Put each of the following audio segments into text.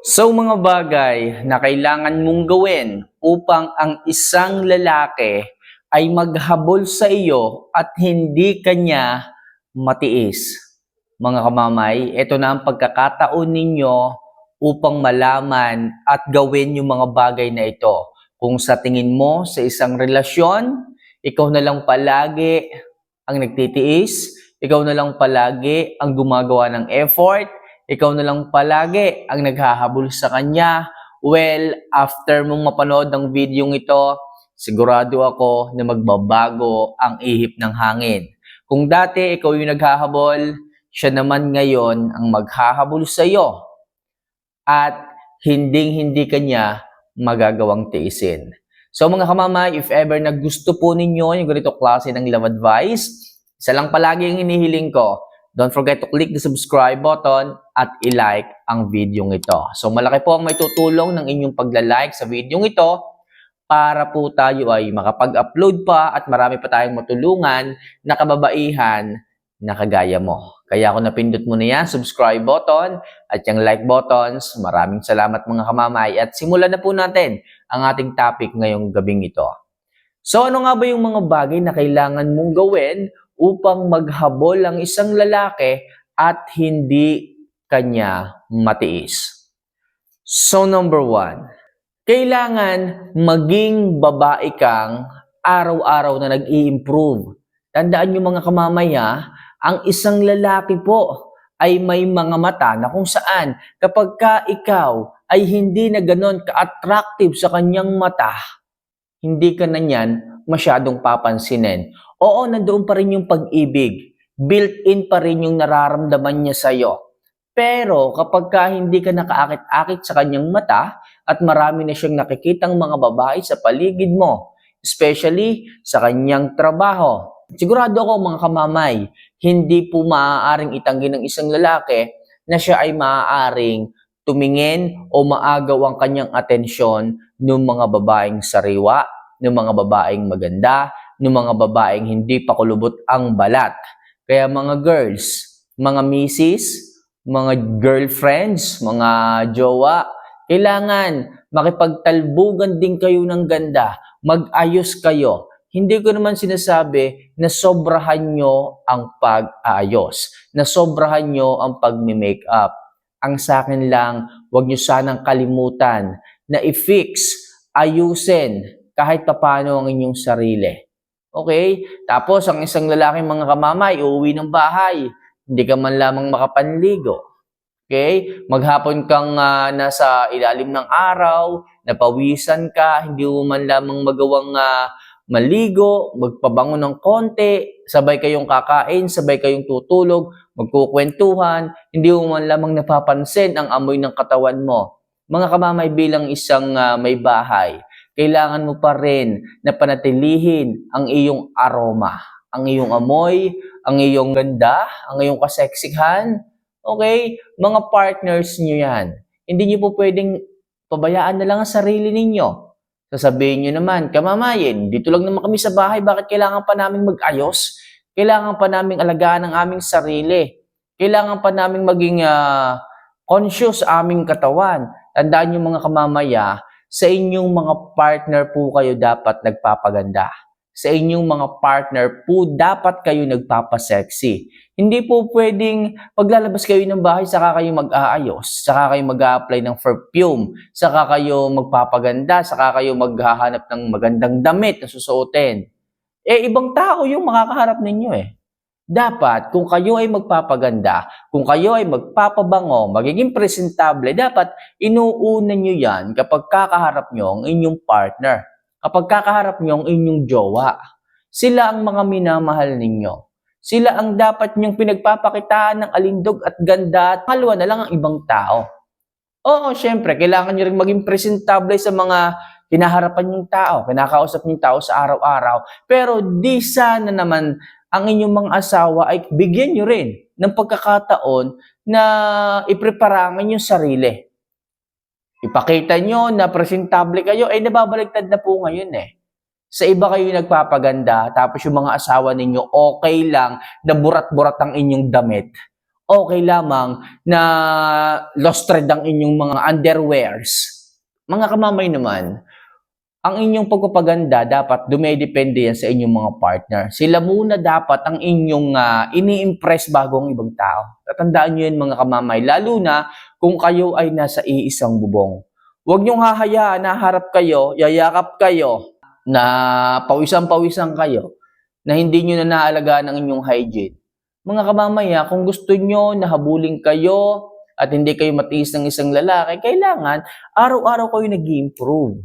So mga bagay na kailangan mong gawin upang ang isang lalaki ay maghabol sa iyo at hindi kanya matiis. Mga kamamay, ito na ang pagkakataon ninyo upang malaman at gawin yung mga bagay na ito. Kung sa tingin mo sa isang relasyon, ikaw na lang palagi ang nagtitiis, ikaw na lang palagi ang gumagawa ng effort, ikaw na lang palagi ang naghahabol sa kanya. Well, after mong mapanood ng video ito, sigurado ako na magbabago ang ihip ng hangin. Kung dati ikaw yung naghahabol, siya naman ngayon ang maghahabol sa iyo. At hinding-hindi kanya magagawang tiisin. So mga kamamay, if ever na gusto po ninyo yung ganito klase ng love advice, isa lang palagi ang inihiling ko, Don't forget to click the subscribe button at i-like ang video ito. So malaki po ang may tutulong ng inyong pagla-like sa video ito para po tayo ay makapag-upload pa at marami pa tayong matulungan na kababaihan na kagaya mo. Kaya ako napindot mo na yan, subscribe button at yung like buttons. Maraming salamat mga kamamay at simulan na po natin ang ating topic ngayong gabing ito. So ano nga ba yung mga bagay na kailangan mong gawin upang maghabol ang isang lalaki at hindi kanya matiis. So number one, kailangan maging babae kang araw-araw na nag-i-improve. Tandaan nyo mga kamamaya, ang isang lalaki po ay may mga mata na kung saan kapag ka ikaw ay hindi na ganon ka-attractive sa kanyang mata, hindi ka na niyan masyadong papansinin. Oo, nandoon pa rin yung pag-ibig. Built-in pa rin yung nararamdaman niya sa'yo. Pero kapag ka hindi ka nakaakit-akit sa kanyang mata at marami na siyang nakikitang mga babae sa paligid mo, especially sa kanyang trabaho, sigurado ako mga kamamay, hindi po maaaring itanggi ng isang lalaki na siya ay maaaring tumingin o maagaw ang kanyang atensyon ng mga babaeng sariwa, ng mga babaeng maganda, ng mga babaeng hindi pa kulubot ang balat. Kaya mga girls, mga misis, mga girlfriends, mga jowa, kailangan makipagtalbugan din kayo ng ganda, mag-ayos kayo. Hindi ko naman sinasabi na sobrahan nyo ang pag-aayos, na sobrahan nyo ang pag-make up. Ang sa akin lang, huwag nyo sanang kalimutan na i-fix, ayusin, kahit papano ang inyong sarili. Okay? Tapos, ang isang lalaking mga kamamay, uuwi ng bahay, hindi ka man lamang makapanligo. Okay? Maghapon kang ah, nasa ilalim ng araw, napawisan ka, hindi mo man lamang magawang ah, maligo, magpabango ng konti, sabay kayong kakain, sabay kayong tutulog, magkukwentuhan, hindi mo man lamang napapansin ang amoy ng katawan mo. Mga kamamay bilang isang ah, may bahay, kailangan mo pa rin na panatilihin ang iyong aroma, ang iyong amoy, ang iyong ganda, ang iyong kaseksihan. Okay? Mga partners nyo yan. Hindi nyo po pwedeng pabayaan na lang ang sarili ninyo. Sasabihin nyo naman, kamamayin, dito lang naman kami sa bahay, bakit kailangan pa namin mag-ayos? Kailangan pa namin alagaan ang aming sarili. Kailangan pa namin maging ah, conscious aming katawan. Tandaan nyo mga kamamaya, sa inyong mga partner po kayo dapat nagpapaganda. Sa inyong mga partner po dapat kayo nagpapasexy. Hindi po pwedeng paglalabas kayo ng bahay saka kayo mag-aayos, saka kayo mag-a-apply ng perfume, saka kayo magpapaganda, saka kayo maghahanap ng magandang damit na susuotin. Eh, ibang tao yung makakaharap ninyo eh. Dapat, kung kayo ay magpapaganda, kung kayo ay magpapabango, magiging presentable, dapat inuuna nyo yan kapag kakaharap nyo ang inyong partner. Kapag kakaharap nyo ang inyong jowa. Sila ang mga minamahal ninyo. Sila ang dapat nyong pinagpapakitaan ng alindog at ganda at halwa na lang ang ibang tao. Oo, syempre, kailangan nyo rin maging presentable sa mga kinaharapan yung tao, kinakausap yung tao sa araw-araw. Pero di sana naman ang inyong mga asawa ay bigyan nyo rin ng pagkakataon na ipreparangan yung sarili. Ipakita nyo na presentable kayo, ay nababaligtad na po ngayon eh. Sa iba kayo nagpapaganda, tapos yung mga asawa ninyo okay lang na burat-burat ang inyong damit. okay lamang na lost thread ang inyong mga underwears. Mga kamamay naman, ang inyong pagpapaganda dapat dumedepende yan sa inyong mga partner. Sila muna dapat ang inyong ah, ini-impress bago ang ibang tao. Tatandaan nyo yun mga kamamay, lalo na kung kayo ay nasa iisang bubong. Huwag niyong hahayaan na harap kayo, yayakap kayo, na pawisan-pawisan kayo, na hindi nyo na naalagaan ang inyong hygiene. Mga kamamaya, kung gusto nyo na habulin kayo at hindi kayo matiis ng isang lalaki, kailangan araw-araw kayo nag improve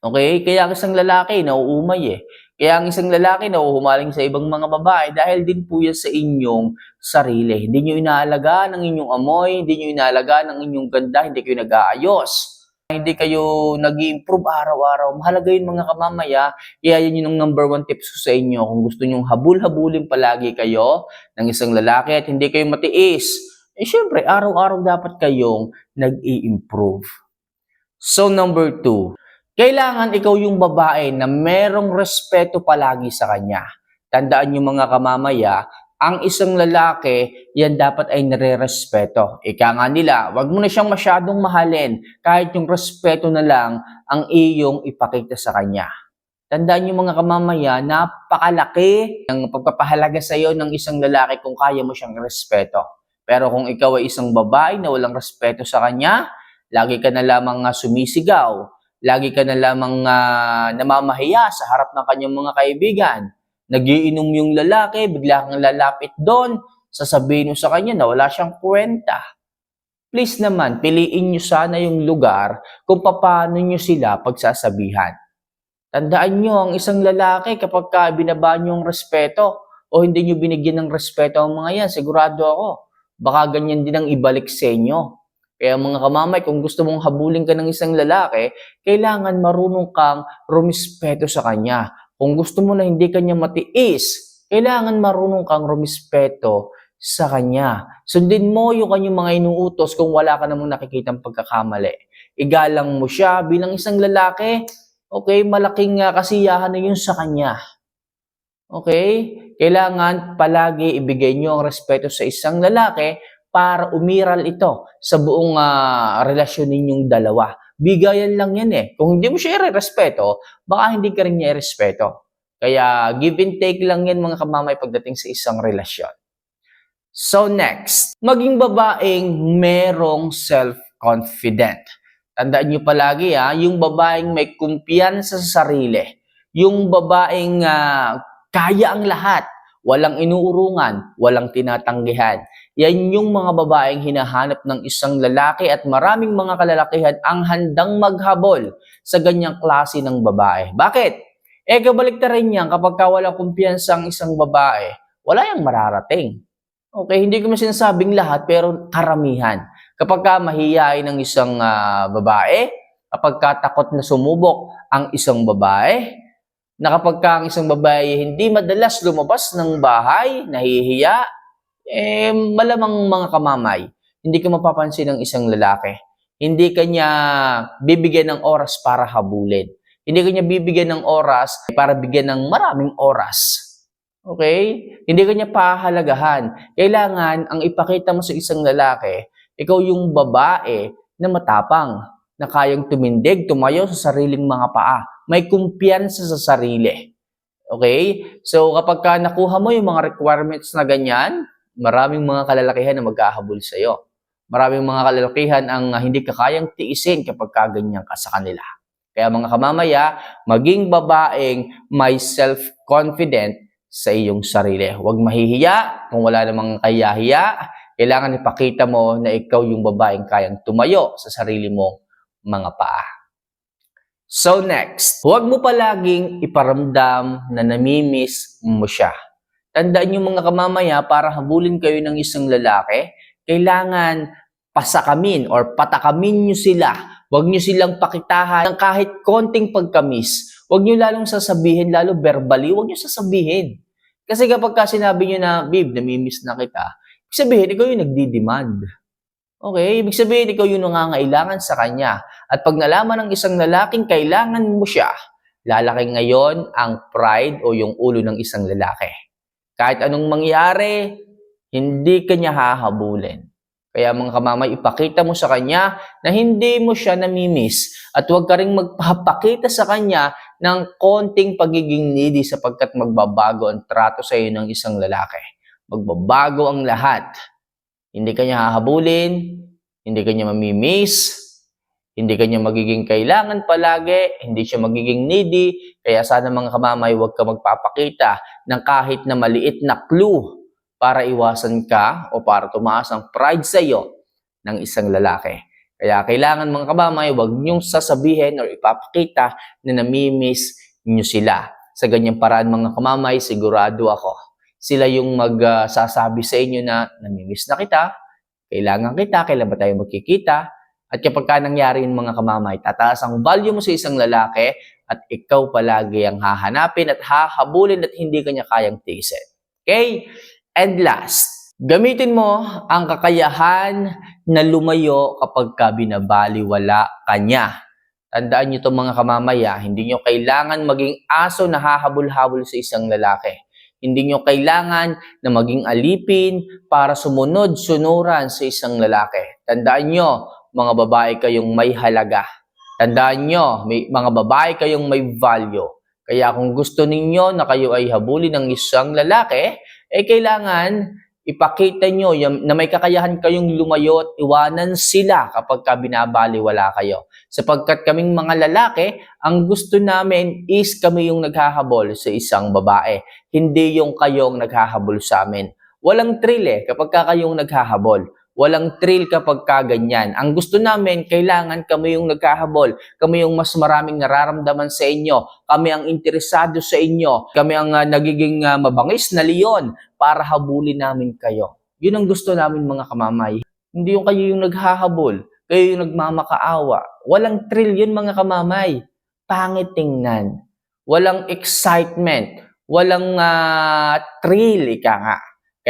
Okay? Kaya ang isang lalaki nauumay eh. Kaya ang isang lalaki nauhumaling sa ibang mga babae dahil din po yan sa inyong sarili. Hindi nyo inaalagaan ang inyong amoy, hindi nyo inaalagaan ang inyong ganda, hindi kayo nag-aayos. Hindi kayo nag improve araw-araw. Mahalaga yun mga kamamaya. Kaya yun yung number one tips ko sa inyo. Kung gusto nyong habul-habulin palagi kayo ng isang lalaki at hindi kayo matiis, eh syempre, araw-araw dapat kayong nag-i-improve. So number two, kailangan ikaw yung babae na merong respeto palagi sa kanya. Tandaan nyo mga kamamaya, ang isang lalaki, yan dapat ay nare-respeto. Ika nga nila, wag mo na siyang masyadong mahalin, kahit yung respeto na lang ang iyong ipakita sa kanya. Tandaan nyo mga kamamaya, napakalaki ng pagpapahalaga sa iyo ng isang lalaki kung kaya mo siyang respeto. Pero kung ikaw ay isang babae na walang respeto sa kanya, lagi ka na lamang nga sumisigaw, lagi ka na lamang ah, namamahiya sa harap ng kanyang mga kaibigan. Nagiinom yung lalaki, bigla kang lalapit doon, sasabihin mo sa kanya na wala siyang kwenta. Please naman, piliin nyo sana yung lugar kung paano nyo sila pagsasabihan. Tandaan nyo, ang isang lalaki kapag ka binaba nyo yung respeto o hindi nyo binigyan ng respeto ang mga yan, sigurado ako, baka ganyan din ang ibalik sa inyo. Kaya mga kamamay, kung gusto mong habulin ka ng isang lalaki, kailangan marunong kang rumispeto sa kanya. Kung gusto mo na hindi kanya matiis, kailangan marunong kang rumispeto sa kanya. Sundin mo yung kanyang mga inuutos kung wala ka namang nakikitang pagkakamali. Igalang mo siya bilang isang lalaki, okay, malaking uh, kasiyahan na yun sa kanya. Okay? Kailangan palagi ibigay nyo ang respeto sa isang lalaki para umiral ito sa buong ah, relasyon ninyong dalawa. Bigayan lang yan eh. Kung hindi mo siya i-respeto, baka hindi ka rin niya i-respeto. Kaya give and take lang yan mga kamamay pagdating sa isang relasyon. So next, maging babaeng merong self-confident. Tandaan nyo palagi ha, yung babaeng may kumpiyansa sa sarili. Yung babaeng ah, kaya ang lahat. Walang inuurungan, walang tinatanggihan. Yan yung mga babaeng hinahanap ng isang lalaki at maraming mga kalalakihan ang handang maghabol sa ganyang klase ng babae. Bakit? Eh, kabalik rin yan kapag ka wala kumpiyansa ang isang babae, wala yang mararating. Okay, hindi ko man sinasabing lahat, pero karamihan. Kapag ka mahihayin ng isang ah, babae, kapag ka takot na sumubok ang isang babae, na kapag ka ang isang babae hindi madalas lumabas ng bahay, nahihiya, eh, malamang mga kamamay, hindi ka mapapansin ng isang lalaki. Hindi kanya bibigyan ng oras para habulin. Hindi kanya bibigyan ng oras para bigyan ng maraming oras. Okay? Hindi kanya pahalagahan. Kailangan, ang ipakita mo sa isang lalaki, ikaw yung babae na matapang, na kayang tumindig, tumayo sa sariling mga paa. May kumpiyansa sa sarili. Okay? So, kapag ka nakuha mo yung mga requirements na ganyan, maraming mga kalalakihan na magkahabol sa iyo. Maraming mga kalalakihan ang ah, hindi ka kayang tiisin kapag kaganyan ka sa kanila. Kaya mga kamamaya, maging babaeng may self-confident sa iyong sarili. Huwag mahihiya kung wala namang kayahiya. Kailangan ipakita mo na ikaw yung babaeng kayang tumayo sa sarili mo mga paa. So next, huwag mo palaging iparamdam na namimiss mo siya. Tandaan yung mga kamamaya, para habulin kayo ng isang lalaki, kailangan pasakamin or patakamin nyo sila. Huwag nyo silang pakitahan ng kahit konting pagkamis. Huwag nyo lalong sasabihin, lalo verbally, huwag nyo sasabihin. Kasi kapag ka sinabi nyo na, babe, namimiss na kita, ibig sabihin, ikaw yung nagdi-demand. Okay? Ibig sabihin, ikaw yung nangangailangan sa kanya. At pag nalaman ng isang lalaking kailangan mo siya, lalaki ngayon ang pride o yung ulo ng isang lalaki. Kahit anong mangyari, hindi kanya hahabulin. Kaya mga kamamay, ipakita mo sa kanya na hindi mo siya namimiss at huwag ka rin magpapakita sa kanya ng konting pagiging needy sapagkat magbabago ang trato sa iyo ng isang lalaki. Magbabago ang lahat. Hindi kanya hahabulin, hindi kanya mamimiss, hindi kanya magiging kailangan palagi, hindi siya magiging needy, kaya sana mga kamamay, huwag ka magpapakita ng kahit na maliit na clue para iwasan ka o para tumaas ang pride sa iyo ng isang lalaki. Kaya kailangan mga kamamay, huwag niyong sasabihin or ipapakita na namimiss niyo sila. Sa ganyang paraan mga kamamay, sigurado ako, sila yung magsasabi sa inyo na namimiss na kita, kailangan kita, kailan ba tayo magkikita, at kapag ka nangyari yung mga kamamay, tataas ang value mo sa isang lalaki at ikaw palagi ang hahanapin at hahabulin at hindi kanya kayang tiisin. Okay? And last, gamitin mo ang kakayahan na lumayo kapag ka binabaliwala ka niya. Tandaan niyo to mga kamamaya, hindi niyo kailangan maging aso na hahabol-habol sa isang lalaki. Hindi niyo kailangan na maging alipin para sumunod-sunuran sa isang lalaki. Tandaan niyo, mga babae kayong may halaga. Tandaan nyo, may, mga babae kayong may value. Kaya kung gusto ninyo na kayo ay habulin ng isang lalaki, eh kailangan ipakita nyo na may kakayahan kayong lumayo at iwanan sila kapag ka binabaliwala kayo. Sapagkat kaming mga lalaki, ang gusto namin is kami yung naghahabol sa isang babae. Hindi yung kayong naghahabol sa amin. Walang thrill eh kapag ka kayong naghahabol. Walang thrill kapag kaganyan. Ang gusto namin, kailangan kami yung nagkahabol. Kami yung mas maraming nararamdaman sa inyo. Kami ang interesado sa inyo. Kami ang ah, nagiging ah, mabangis na leon para habulin namin kayo. Yun ang gusto namin mga kamamay. Hindi yung kayo yung naghahabol. Kayo yung nagmamakaawa. Walang thrill yun mga kamamay. Pangit tingnan. Walang excitement. Walang ah, thrill, ika nga.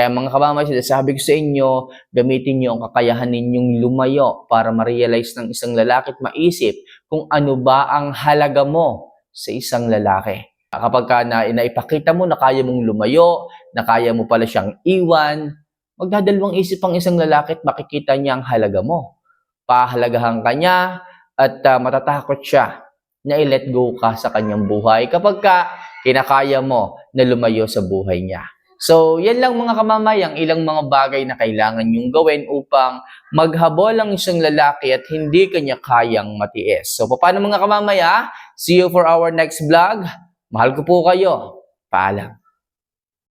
Kaya mga kamamay, sinasabi ko sa inyo, gamitin niyo ang kakayahan ninyong lumayo para ma-realize ng isang lalaki at maisip kung ano ba ang halaga mo sa isang lalaki. Kapag ka na, naipakita mo na kaya mong lumayo, na kaya mo pala siyang iwan, magdadalawang isip ang isang lalaki at makikita niya ang halaga mo. Pahalagahan ka niya at ah, matatakot siya na i-let go ka sa kanyang buhay kapag ka kinakaya mo na lumayo sa buhay niya. So, yan lang mga kamamay, ang ilang mga bagay na kailangan nyong gawin upang maghabol ang isang lalaki at hindi kanya kayang matiis. So, paano mga kamamay ha? See you for our next vlog. Mahal ko po kayo. Paalam.